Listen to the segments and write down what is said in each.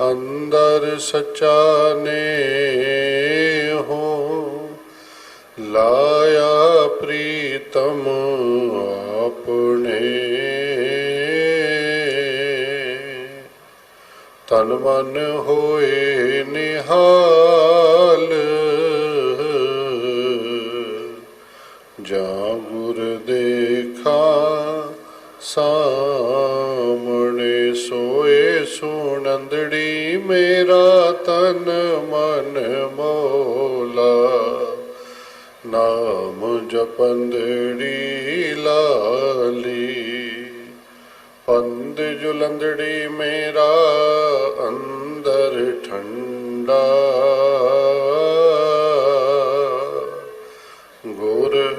ਅੰਦਰ ਸਚਾ ਨੇ ਹੋ ਲਾਇਆ ਪ੍ਰੀਤਮ ਆਪਣੇ। ਤਨ ਮਨ ਹੋਏ ਨਿਹਾਲ ਸੁਣੰਦੜੀ ਮੇਰਾ ਤਨ ਮਨ ਮੋਲਾ। ਨਾਮ ਜਪੰਦੜੀ ਲਾਲੀ। ਪੰਦ ਜੁਲੰਦੜੀ ਮੇਰਾ ਅੰਦਰ ਠੰਡਾ। ਗੁਰ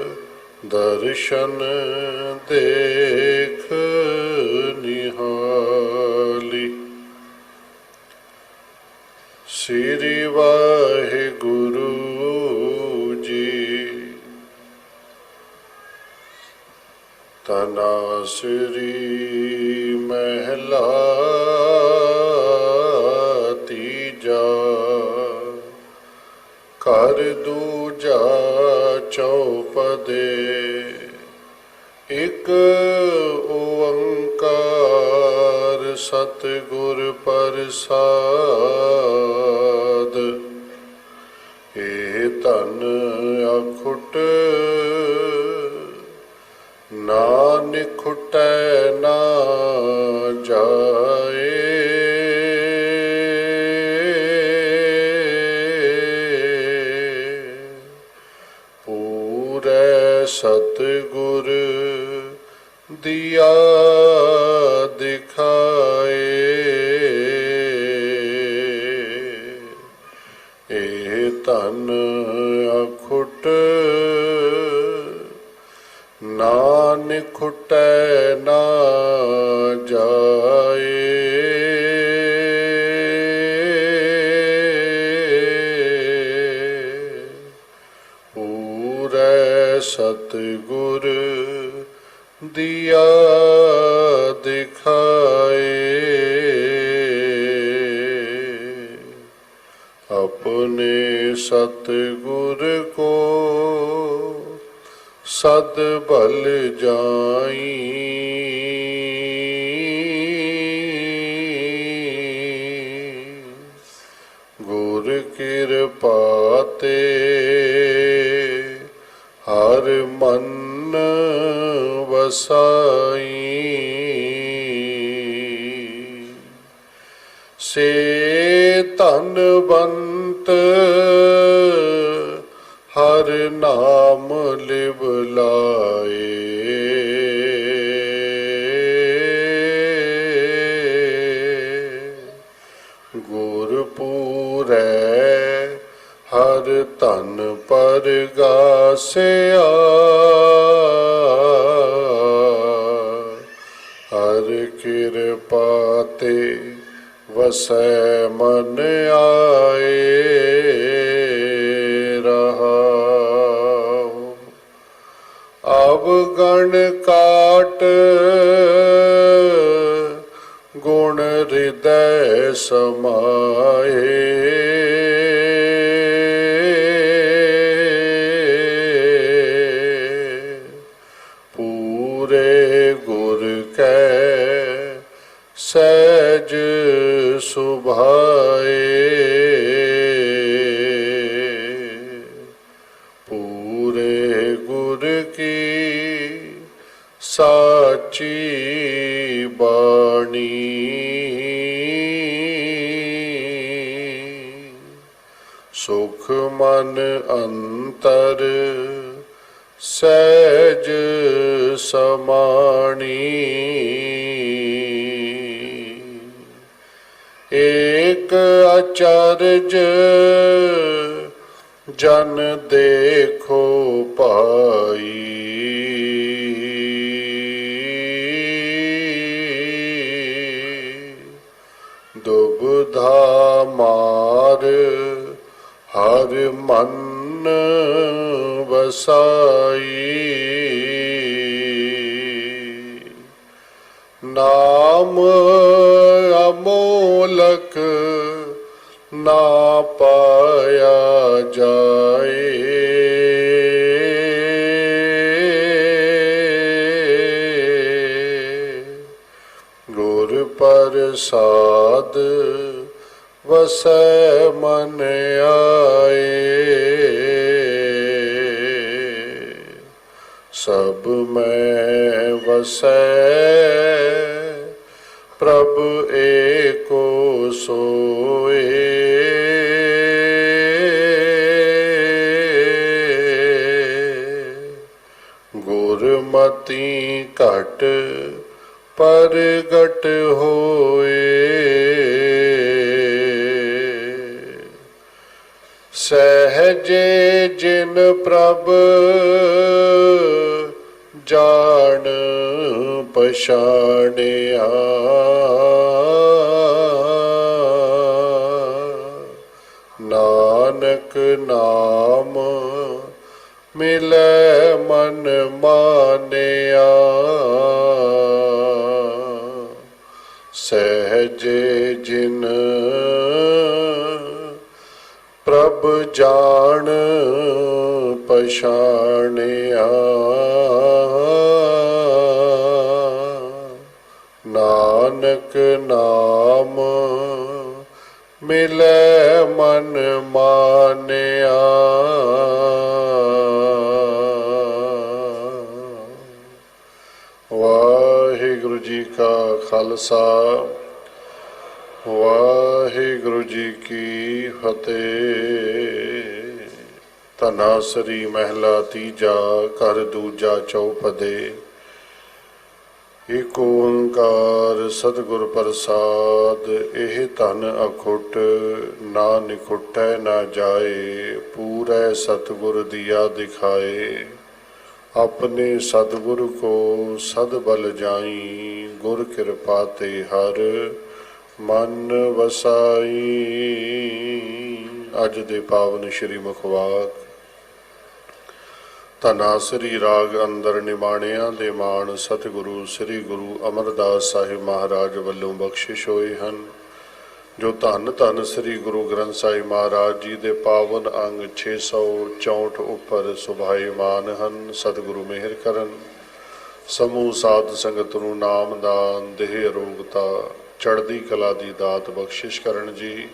ਦਰਸ਼ਨ ਦੇ ਸ੍ਰੀ ਵਾਹਿਗੁਰੂ ਜੀ। ਤਨਾ ਸ੍ਰੀ ਮਹਿਲਾ ਤੀਜਾ ਕਰ ਦੂਜਾ ਚੌਪਦੇ ਸਤਿਗੁਰ ਪ੍ਰਸਾਦ। ਏ ਧਨ ਅਖੁੱਟ ਨਾਨਕ ਖੁਟੈ ਨਾ ਜਾਏ। ਪੂਰੇ ਸਤਿਗੁਰ ਦੀਆ ਧਨ ਅਖੁੱਟ ਨਾਨਕ ਖੁਟੈ ਨਾ ਜਾਏ। ਪੂਰੇ ਸਤਿਗੁਰ ਦਿਆ ਸਤਿਗੁਰ ਕੋ ਸਦ ਬਲ ਜਾਈ। ਗੁਰ ਕਿਰਪਾ ਤੇ ਹਰ ਮਨ ਵਸਾਈ। ਸੇ ਧਨਵੰਤ ਹਰ ਨਾਮ ਲਿਵ ਲਾਏ। ਗੁਰਪੂਰੈ ਹਰ ਧਨ ਪਰਗਾਸਿਆ। ਹਰ ਕਿਰਪਾ ਤੇ ਵਸੈ ਮਨ ਆਏ। ਗੁਣ ਹਿਰਦੈ ਸਮਾਏ। ਪੂਰੇ ਗੁਰ ਕੈ ਸਹਿਜ ਸੁਭਾਏ। ਪੂਰੇ ਗੁਰ ਕੀ ਸਾਚੀ ਬਾਣੀ ਸੁਖ ਮਨ ਅੰਤਰ ਸਹਿਜ ਸਮਾਣੀ। ਏਕ ਅਚਰਜ ਜਨ ਦੇਖੋ ਪਾਈ ਵਸਾਈ। ਨਾਮ ਮੋਲਕ ਨਾ ਪਾਇਆ ਜਾਏ। ਗੁਰ ਪ੍ਰਸਾਦ ਵਸੈ ਮਨ ਆਏ। ਸਭ ਮੈਂ ਵਸੈ ਪ੍ਰਭ ਏਕੋ ਸੋਏ। ਗੁਰਮਤੀ ਘਟ ਪ੍ਰਗਟ ਹੋਏ। ਸਹਜੇ ਜਿਨ ਪ੍ਰਭ ਪਛਾਣਿਆ ਨਾਨਕ ਨਾਮ ਮਿਲੈ ਮਨ ਮਾਨਿਆ। ਸਹਜੇ ਜਿਨ ਪ੍ਰਭ ਜਾਣ ਪਛਾਣਿਆ। ਨਾਨਕ ਨਾਮ ਮਿਲੈ ਮਨ ਮਾਨਿਆ। ਵਾਹਿਗੁਰੂ ਜੀ ਕਾ ਖਾਲਸਾ, ਵਾਹਿਗੁਰੂ ਜੀ ਕੀ ਫਤਿਹ। ਤਨਾਸਰੀ ਮਹਿਲਾ ਤੀਜਾ, ਘਰ ਦੂਜਾ ਚੌਪਦੇ। ਏਕ ਓੰਕਾਰ ਸਤਿਗੁਰ ਪ੍ਰਸਾਦ, ਇਹ ਧਨ ਅਖੁੱਟ ਨਾ ਨਿਖੁੱਟੈ, ਨਾ ਜਾਏ, ਪੂਰੈ ਸਤਿਗੁਰ ਦੀਆ ਦਿਖਾਏ। ਆਪਣੇ ਸਤਿਗੁਰ ਕੋ ਸਦ ਬਲ ਜਾਈ, ਗੁਰ ਕਿਰਪਾ ਤੇ ਹਰ ਮਨ ਵਸਾਈ। ਅੱਜ ਦੇ ਪਾਵਨ ਸ਼੍ਰੀ ਮੁਖਵਾਕ ਧਨਾ ਸ੍ਰੀ ਰਾਗ ਅੰਦਰ ਨਿਮਾਣਿਆਂ ਦੇ ਮਾਣ ਸਤਿਗੁਰੂ ਸ੍ਰੀ ਗੁਰੂ ਅਮਰਦਾਸ ਸਾਹਿਬ ਮਹਾਰਾਜ ਵੱਲੋਂ ਬਖਸ਼ਿਸ਼ ਹੋਏ ਹਨ। ਜੋ ਧੰਨ ਧੰਨ ਸ੍ਰੀ ਗੁਰੂ ਗ੍ਰੰਥ ਸਾਹਿਬ ਮਹਾਰਾਜ ਜੀ ਦੇ ਪਾਵਨ ਅੰਗ 664 ਉੱਪਰ ਸੁਭਾਈਮਾਨ ਹਨ, ਸਤਿਗੁਰੂ ਮਿਹਰ ਕਰਨ। ਸਮੂਹ ਸਾਧ ਸੰਗਤ ਨੂੰ ਨਾਮਦਾਨ ਦੇਹ ਅਰੋਗਤਾ, ਚੜ੍ਹਦੀ ਕਲਾ ਦੀ ਦਾਤ ਬਖਸ਼ਿਸ਼ ਕਰਨ ਜੀ।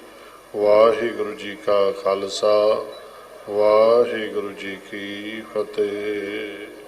ਵਾਹਿਗੁਰੂ ਜੀ ਕਾ ਖਾਲਸਾ। ਵਾਹਿਗੁਰੂ ਜੀ ਕੀ ਫਤਿਹ।